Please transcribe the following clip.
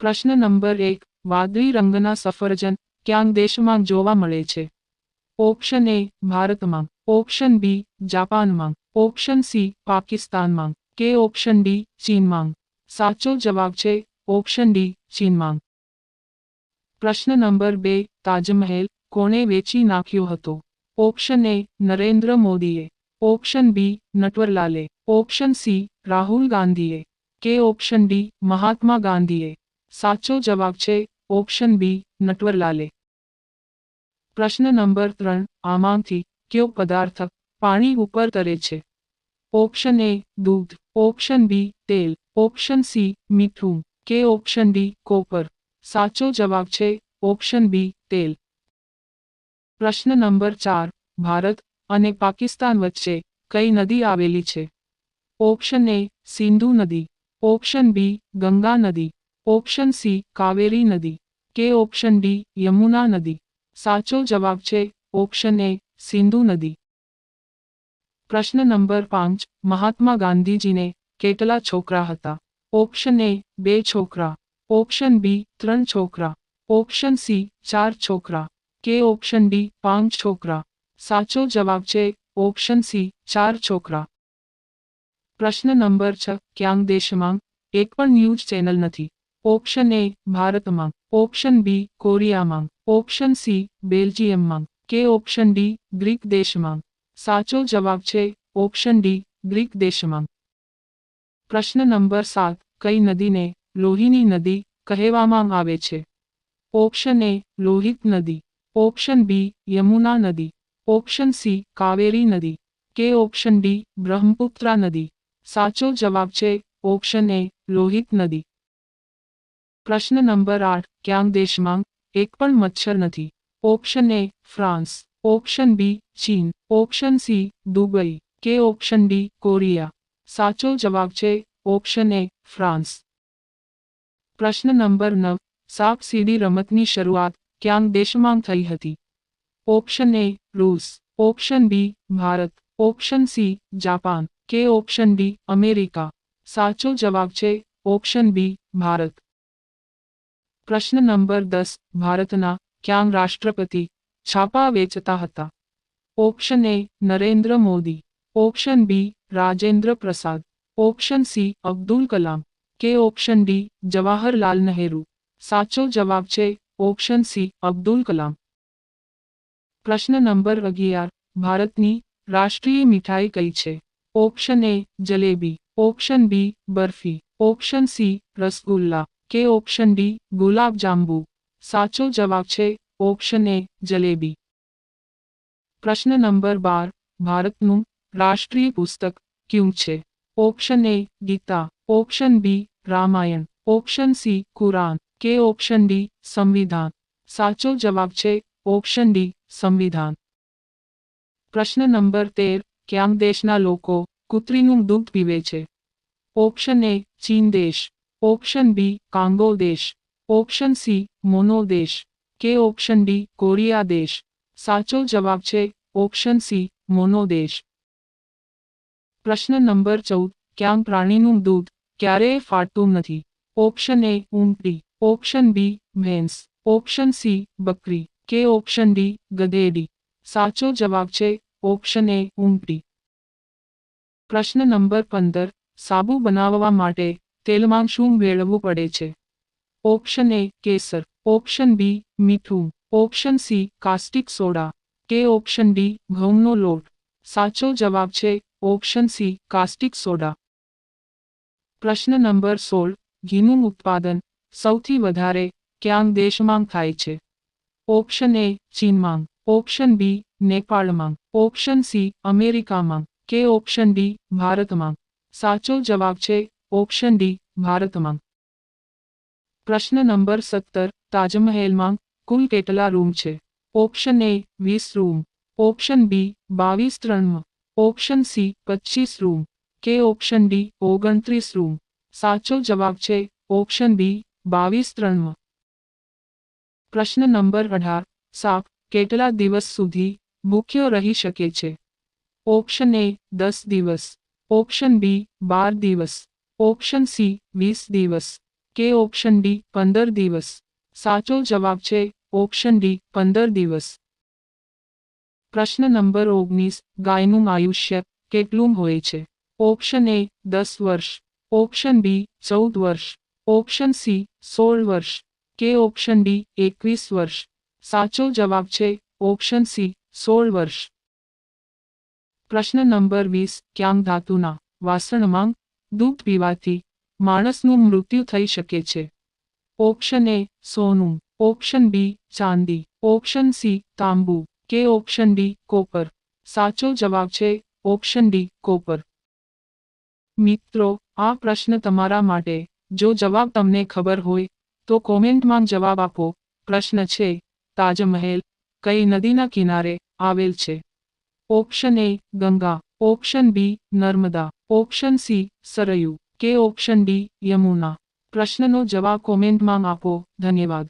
પ્રશ્ન નંબર એક, વાદળી રંગના સફરજન ક્યાંક દેશમાં જોવા મળે છે? ઓપ્શન એ, ભારતમાં. ઓપ્શન બી, જાપાનમાં. ઓપ્શન સી, પાકિસ્તાનમાં. કે ઓપ્શન ડી, ચીનમાં. સાચો જવાબ છે, ઓપ્શન ડી, ચીનમાં. પ્રશ્ન નંબર બે, તાજમહેલ કોણે વેચી નાખ્યો હતો? ઓપ્શન એ, નરેન્દ્ર મોદીએ. ઓપ્શન બી, નટવરલાલે. ઓપ્શન સી, રાહુલ ગાંધીએ. કે ઓપ્શન ડી, મહાત્મા ગાંધીએ. સાચો જવાબ છે ઓપ્શન બી, નટવરલાલે. પ્રશ્ન નંબર ત્રણ, આમાંથી કયો પદાર્થ પાણી ઉપર તરે છે? ઓપ્શન એ, દૂધ. ઓપ્શન બી, તેલ. ઓપ્શન સી, મીઠું. કે ઓપ્શન ડી, કોપર. સાચો જવાબ છે ઓપ્શન બી, તેલ. પ્રશ્ન નંબર ચાર, ભારત અને પાકિસ્તાન વચ્ચે કઈ નદી આવેલી છે? ઓપ્શન એ, સિંધુ નદી. ઓપ્શન બી, ગંગા નદી. ઓપ્શન સી, કાવેરી નદી. કે ઓપ્શન ડી, યમુના નદી. સાચો જવાબ છે ઓપ્શન એ, સિંધુ નદી. પ્રશ્ન નંબર પાંચ, મહાત્મા ગાંધીજીને કેટલા છોકરા હતા? ઓપ્શન એ, બે છોકરા. ઓપ્શન બી, ત્રણ છોકરા. ઓપ્શન સી, ચાર છોકરા. કે ઓપ્શન ડી, પાંચ છોકરા. સાચો જવાબ છે ઓપ્શન સી, ચાર છોકરા. પ્રશ્ન નંબર છ, ક્યાંક દેશમાં એક પણ ન્યૂઝ ચેનલ નથી. ઓપ્શન એ, ભારતમાં. ઓપ્શન બી, કોરિયામાં. ઓપ્શન સી, બેલ્જિયમમાં. કે ઓપ્શન ડી, ગ્રીક દેશમાં. સાચો જવાબ છે, ઓપ્શન ડી, ગ્રીક દેશમાં. પ્રશ્ન નંબર સાત, કઈ નદીને લોહીની નદી કહેવામાં આવે છે? ઓપ્શન એ, લોહિત નદી. ઓપ્શન બી, યમુના નદી. ઓપ્શન સી, કાવેરી નદી. કે ઓપ્શન ડી, બ્રહ્મપુત્રા નદી. સાચો જવાબ છે, ઓપ્શન એ, લોહિત નદી. પ્રશ્ન નંબર આઠ ક્યાંક દેશમાં એક પણ મચ્છર નથી option A France option B ચીન ઓપ્શન સી દુબઈ કે ઓપ્શન ડી કોરિયા સાચો જવાબ છે ઓપ્શન એ ફ્રાન્સ પ્રશ્ન નંબર નવ સાપ સીડી રમતની શરૂઆત ક્યાંક દેશમાં થઈ હતી option A રૂસ option B Bharat option C Japan કે ઓપ્શન ડી અમેરિકા સાચો જવાબ છે ઓપ્શન બી ભારત પ્રશ્ન નંબર દસ ભારતના ક્યાંક રાષ્ટ્રપતિ છાપા વેચતા હતા option A Narendra Modi option B Rajendra Prasad option C Abdul Kalam કે ઓપ્શન ડી જવાહરલાલ નહેરુ સાચો જવાબ છે ઓપ્શન સી અબ્દુલ કલામ પ્રશ્ન નંબર અગિયાર ભારતની રાષ્ટ્રીય મીઠાઈ કઈ છે option A jalebi option B barfi option C rasgulla કે ઓપ્શન ડી ગુલાબ જાંબુ. સાચો જવાબ છે, ઓપ્શન એ, જલેબી. પ્રશ્ન નંબર બાર, ભારતનું રાષ્ટ્રીય પુસ્તક ક્યું છે? Option A, Gita. Option B, Ramayan. Option C, Quran. કે ઓપ્શન ડી, સંવિધાન. સાચો જવાબ છે, ઓપ્શન ડી, સંવિધાન. પ્રશ્ન નંબર તેર, ક્યાંક દેશના લોકો કૂતરીનું દૂધ પીવે છે? ઓપ્શન એ, ચીન દેશ. ઓપ્શન બી કાંગો દેશ ઓપ્શન સી મોનો દેશ કે ઓપ્શન ડી કોરિયા દેશ સાચો જવાબ છે ઓપ્શન સી મોનો દેશ પ્રશ્ન નંબર ચૌદ ક્યાંક પ્રાણીનું દૂધ ક્યારેય ફાટતું નથી ઓપ્શન એ ઊંટડી ઓપ્શન બી ભેંસ ઓપ્શન સી બકરી કે ઓપ્શન ડી ગધેડી સાચો જવાબ છે ઓપ્શન એ ઊંટડી પ્રશ્ન નંબર પંદર સાબુ બનાવવા માટે તેલમાં શું ભેળવવું પડે છે? ઓપ્શન એ કેસર, ઓપ્શન બી મીઠું, ઓપ્શન સી કાસ્ટિક સોડા, કે ઓપ્શન ડી ઘઉંનો લોટ. સાચો જવાબ છે ઓપ્શન સી કાસ્ટિક સોડા. પ્રશ્ન નંબર સોળ, ઘીનું ઉત્પાદન સૌથી વધારે ક્યાં દેશમાં થાય છે? ઓપ્શન એ ચીનમાં, ઓપ્શન બી નેપાળમાં, ઓપ્શન સી અમેરિકામાં, કે ઓપ્શન ડી ભારતમાં. સાચો જવાબ છે ઓપ્શન ડી ભારતમાં પ્રશ્ન નંબર સત્તર તાજમહેલમાં કુલ કેટલા રૂમ છે? ઓપ્શન એ, વીસ રૂમ. ઓપ્શન બી, બાવીસ ત્રણ. ઓપ્શન સી પચીસ રૂમ. કે ઓપ્શન ડી, ઓગણત્રીસ રૂમ. સાચો જવાબ છે, ઓપ્શન બી, બાવીસ ત્રણ. પ્રશ્ન નંબર અઢાર, સાપ, કેટલા દિવસ સુધી ભૂખ્યો રહી શકે છે? ઓપ્શન એ, દસ દિવસ. ઓપ્શન બી, બાર દિવસ. ઓપ્શન સી, વીસ દિવસ. કે ઓપ્શન ડી, પંદર દિવસ. સાચો જવાબ છે, ઓપ્શન ડી, પંદર દિવસ. પ્રશ્ન નંબર ઓગણીસ, ગાયનું આયુષ્ય કેટલું હોય છે? ઓપ્શન એ, દસ વર્ષ. ઓપ્શન બી, ચૌદ વર્ષ. ઓપ્શન સી, સોળ વર્ષ. કે ઓપ્શન ડી, એકવીસ વર્ષ. સાચો જવાબ છે, ઓપ્શન સી, સોળ વર્ષ. પ્રશ્ન નંબર વીસ, ક્યાંક ધાતુના વાસણમાં દૂધ પીવાથી માણસનું મૃત્યુ થઈ શકે છે. ઓપ્શન એ સોનું, ઓપ્શન બી ચાંદી, ઓપ્શન સી તાંબુ, કે ઓપ્શન ડી કોપર. સાચો જવાબ છે ઓપ્શન ડી કોપર. મિત્રો, આ પ્રશ્ન તમારા માટે. જો જવાબ તમને ખબર હોય, તો કોમેન્ટમાં જવાબ આપો. પ્રશ્ન છે, તાજમહેલ કઈ નદીના કિનારે આવેલ છે? Option A Ganga. Option B Narmada option C Saryu કે ઓપ્શન ડી યમુના પ્રશ્નનો જવાબ કોમેન્ટમાં આપો. ધન્યવાદ.